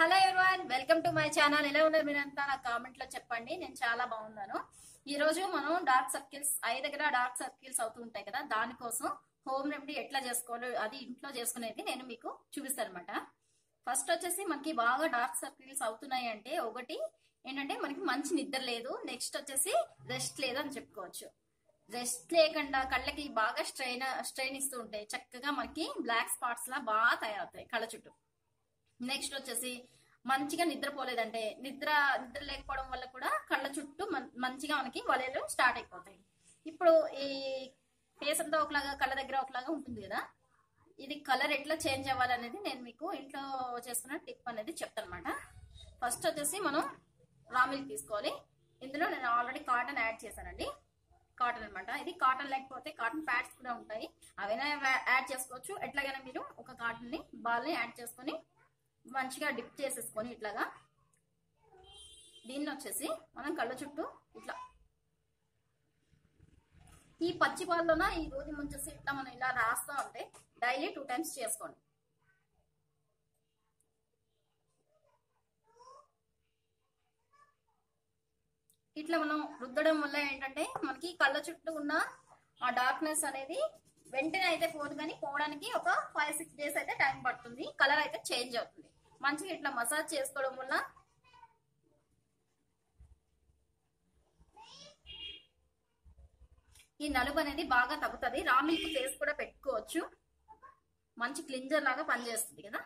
Hello everyone welcome to my channel. ఎలా ఉన్నారు మీరంతా? నా కామెంట్లో చెప్పండి. నేను చాలా బాగున్నాను. ఈ రోజు మనం డార్క్ సర్కిల్స్ ఐ దగ్గర డార్క్ సర్కిల్స్ అవుతూ ఉంటాయి కదా దానికోసం హోమ్ రెమెడీ ఎట్లా చేసుకోవాలి అది ఇంట్లో చేసుకునేది నేను మీకు చూపిస్తాను అనమాట ఫస్ట్ వచ్చేసి మనకి బాగా డార్క్ సర్కిల్స్ అవుతున్నాయి అంటే ఒకటి ఏంటంటే మనకి మంచి నిద్ర లేదు. నెక్స్ట్ వచ్చేసి రెస్ట్ లేదు అని చెప్పుకోవచ్చు. రెస్ట్ లేకుండా కళ్ళకి బాగా స్ట్రెయిన్ స్ట్రెయిన్ ఇస్తూ ఉంటాయి. చక్కగా మనకి బ్లాక్ స్పాట్స్ లా బాగా తయారవుతాయి కళ్ళ చుట్టూ. నెక్స్ట్ వచ్చేసి మంచిగా నిద్రపోలేదంటే నిద్ర నిద్ర లేకపోవడం వల్ల కూడా కళ్ళ చుట్టూ మం- మంచిగా మనకి వలయలు స్టార్ట్ అయిపోతాయి. ఇప్పుడు ఈ ఫేస్ అంతా ఒకలాగా కళ్ళ దగ్గర ఒకలాగా ఉంటుంది కదా ఇది కలర్ ఎట్లా చేంజ్ అవ్వాలనేది నేను మీకు ఇంట్లో చేసుకున్న టిప్ అనేది చెప్తాను అనమాట ఫస్ట్ వచ్చేసి మనం రా మిల్క్ తీసుకోవాలి. ఇందులో నేను ఆల్రెడీ కాటన్ యాడ్ చేశానండి. కాటన్ అన్నమాట. ఇది కాటన్ లేకపోతే కాటన్ ప్యాడ్స్ కూడా ఉంటాయి. అవైనా యాడ్ చేసుకోవచ్చు. ఎట్లాగైనా మీరు ఒక కాటన్ని యాడ్ చేసుకొని మంచిగా డిప్ చేసేసుకొని ఇట్లాగా దీన్ని వచ్చేసి మనం కళ్ళ చుట్టూ ఇట్లా. ఈ పచ్చి పాల్లోన ఈ రోజు ముంచేసి ఇట్లా మనం ఇలా రాస్తా ఉంటే డైలీ టూ టైమ్స్ చేసుకోండి. ఇట్లా మనం రుద్దడం వల్ల ఏంటంటే మనకి కళ్ళ చుట్టూ ఉన్న ఆ డార్క్నెస్ అనేది వెంటనే అయితే పోదు కానీ పోవడానికి ఒక ఫైవ్ సిక్స్ డేస్ అయితే టైం పడుతుంది. కలర్ అయితే చేంజ్ అవుతుంది. మంచిగా ఇట్లా మసాజ్ చేసుకోవడం వల్ల ఈ నలుపు అనేది బాగా తగ్గుతుంది. రా మిల్క్ ఫేస్ కూడా పెట్టుకోవచ్చు. మంచి క్లింజర్ లాగా పనిచేస్తుంది కదా.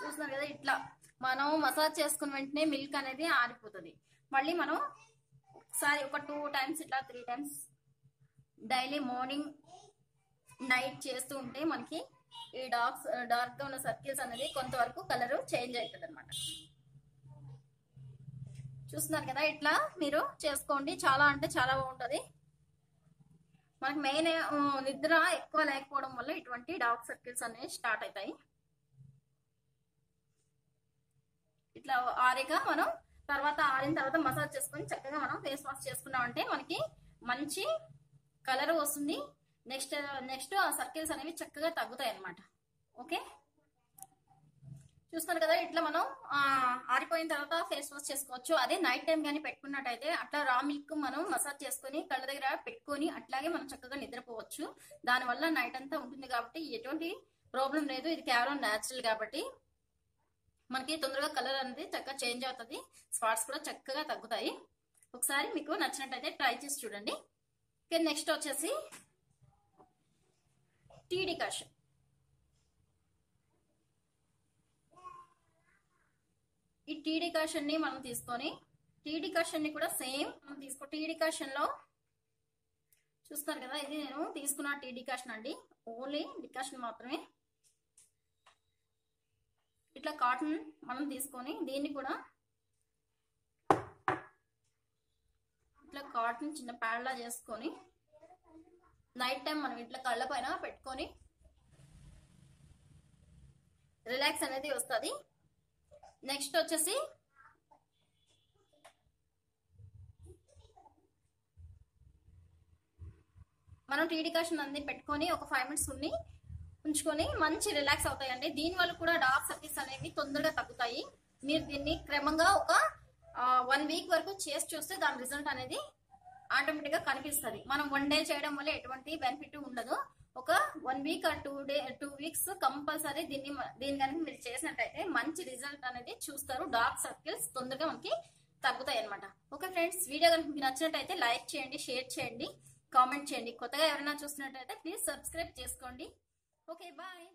చూస్తున్నారు కదా ఇట్లా మనం మసాజ్ చేసుకున్న వెంటనే మిల్క్ అనేది ఆరిపోతుంది. మళ్ళీ మనం ఒకసారి ఒక టూ టైమ్స్ ఇట్లా three times daily morning night చేస్తూ ఉంటే మనకి ఈ డార్క్స్ డార్క్గా ఉన్న సర్కిల్స్ అనేది కొంతవరకు కలర్ చేంజ్ అవుతుంది అనమాట చూస్తున్నారు కదా ఇట్లా మీరు చేసుకోండి. చాలా అంటే చాలా బాగుంటది. మనకి మెయిన్ నిద్ర ఎక్కువ లేకపోవడం వల్ల ఇటువంటి డార్క్ సర్కిల్స్ అనేవి స్టార్ట్ అవుతాయి ఇట్లా ఆరిగా మనం తర్వాత ఆరిన తర్వాత మసాజ్ చేసుకొని చక్కగా మనం ఫేస్ వాష్ చేసుకున్నామంటే మనకి మంచి కలర్ వస్తుంది. నెక్స్ట్ నెక్స్ట్ ఆ సర్కిల్స్ అనేవి చక్కగా తగ్గుతాయి అన్నమాట ఓకే? చూస్తారు కదా ఇట్లా మనం ఆరిపోయిన తర్వాత ఫేస్ వాష్ చేసుకోవచ్చు. అదే నైట్ టైం కానీ పెట్టుకున్నట్టయితే అట్లా రా మిల్క్ మనం మసాజ్ చేసుకొని కళ్ళ దగ్గర పెట్టుకొని అట్లాగే మనం చక్కగా నిద్రపోవచ్చు. దానివల్ల నైట్ అంతా ఉంటుంది కాబట్టి ఎటువంటి ప్రాబ్లం లేదు. ఇది కేవలం న్యాచురల్ కాబట్టి మనకి తొందరగా కలర్ అనేది చక్కగా చేంజ్ అవుతుంది. స్పాట్స్ కూడా చక్కగా తగ్గుతాయి. ఒకసారి మీకు నచ్చినట్టయితే ట్రై చేసి చూడండి. ఓకే నెక్స్ట్ వచ్చేసి టీ డికాషన్ ఈ టీ డికాషన్ని మనం తీసుకొని టీ డికాషన్ని కూడా సేమ్ మనం తీసుకో టీ డికాషన్లో చూస్తారు కదా ఇది నేను తీసుకున్న టీ డికాషన్ అండి. ఓన్లీ డికాషన్ మాత్రమే. ఇట్లా కాటన్ మనం తీసుకొని దీన్ని కూడా ఇట్లా కాటన్ చిన్న ప్యాడ్లా చేసుకొని నైట్ టైం మనం ఇట్లా కళ్ళ పైన పెట్టుకొని రిలాక్స్ అనేది వస్తుంది. నెక్స్ట్ వచ్చేసి మనం టీ డికాషన్ అనేది పెట్టుకొని ఒక ఫైవ్ మినిట్స్ ఉన్ని ఉంచుకొని మంచి రిలాక్స్ అవుతాయండి. దీని వల్ల కూడా డార్క్ సర్కిల్స్ అనేవి తొందరగా తగ్గుతాయి. మీరు దీన్ని క్రమంగా ఒక వీక్ వరకు చేసి చూస్తే దాని రిజల్ట్ అనేది ఆటోమేటిక్గా కనిపిస్తుంది. మనం వన్ డే చేయడం వల్ల ఎటువంటి బెనిఫిట్ ఉండదు. ఒక one week or two day two weeks compulsory దీన్ని దీని కనుక మీరు చేసినట్టయితే మంచి రిజల్ట్ అనేది చూస్తారు. డార్క్ సర్కిల్స్ తొందరగా మనకి తగ్గుతాయి అనమాట ఓకే ఫ్రెండ్స్ వీడియో కనుక మీకు నచ్చినట్టయితే లైక్ చేయండి షేర్ చేయండి కామెంట్ చేయండి. కొత్తగా ఎవరైనా చూసినట్టయితే ప్లీజ్ సబ్స్క్రైబ్ చేసుకోండి. Okay bye